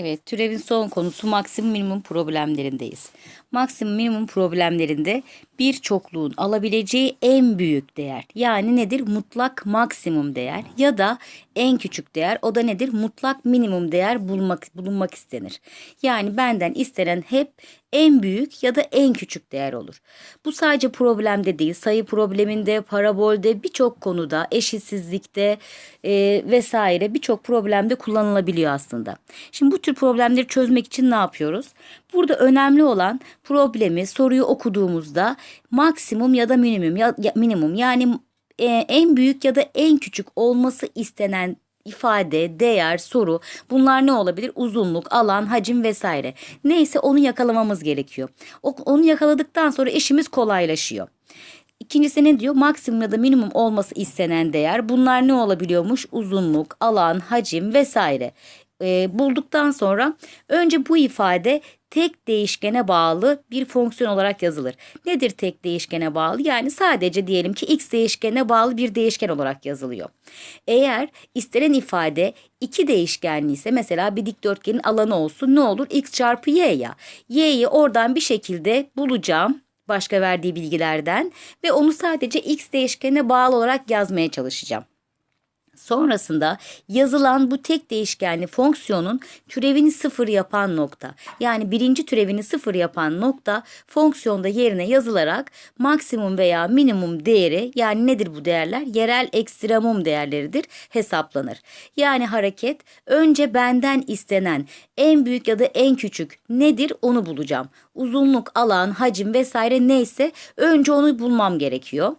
Evet, türevin son konusu maksimum minimum problemlerindeyiz. Maksimum minimum problemlerinde bir çokluğun alabileceği en büyük değer yani nedir? Mutlak maksimum değer ya da en küçük değer o da nedir? Mutlak minimum değer bulmak, bulunmak istenir. Yani benden istenen hep en büyük ya da en küçük değer olur. Bu sadece problemde değil, sayı probleminde, parabolde, birçok konuda, eşitsizlikte e, vesaire birçok problemde kullanılabiliyor aslında. Şimdi bu tür problemleri çözmek için ne yapıyoruz? Burada önemli olan problemi, soruyu okuduğumuzda maksimum ya da minimum ya, ya minimum yani e, en büyük ya da en küçük olması istenen ifade, değer, soru bunlar ne olabilir? Uzunluk, alan, hacim vesaire. Neyse onu yakalamamız gerekiyor. Onu yakaladıktan sonra işimiz kolaylaşıyor. İkincisi ne diyor? Maksimum ya da minimum olması istenen değer. Bunlar ne olabiliyormuş? Uzunluk, alan, hacim vesaire. E, bulduktan sonra önce bu ifade tek değişkene bağlı bir fonksiyon olarak yazılır. Nedir tek değişkene bağlı? Yani sadece diyelim ki x değişkenine bağlı bir değişken olarak yazılıyor. Eğer istenen ifade iki değişkenli ise mesela bir dikdörtgenin alanı olsun ne olur? x çarpı y ya. y'yi oradan bir şekilde bulacağım başka verdiği bilgilerden ve onu sadece x değişkenine bağlı olarak yazmaya çalışacağım. Sonrasında yazılan bu tek değişkenli fonksiyonun türevini sıfır yapan nokta yani birinci türevini sıfır yapan nokta fonksiyonda yerine yazılarak maksimum veya minimum değeri yani nedir bu değerler? Yerel ekstremum değerleridir hesaplanır. Yani hareket önce benden istenen en büyük ya da en küçük nedir onu bulacağım. Uzunluk, alan, hacim vesaire neyse önce onu bulmam gerekiyor.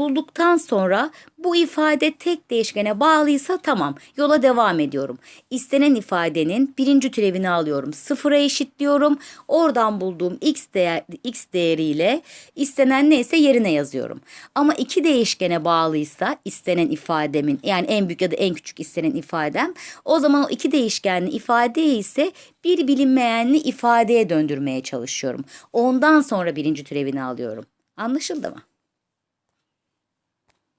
Bulduktan sonra bu ifade tek değişkene bağlıysa tamam yola devam ediyorum. İstenen ifadenin birinci türevini alıyorum. Sıfıra eşitliyorum. Oradan bulduğum x, değer, x değeriyle istenen neyse yerine yazıyorum. Ama iki değişkene bağlıysa istenen ifademin yani en büyük ya da en küçük istenen ifadem o zaman o iki değişkenli ifadeyi ise bir bilinmeyenli ifadeye döndürmeye çalışıyorum. Ondan sonra birinci türevini alıyorum. Anlaşıldı mı?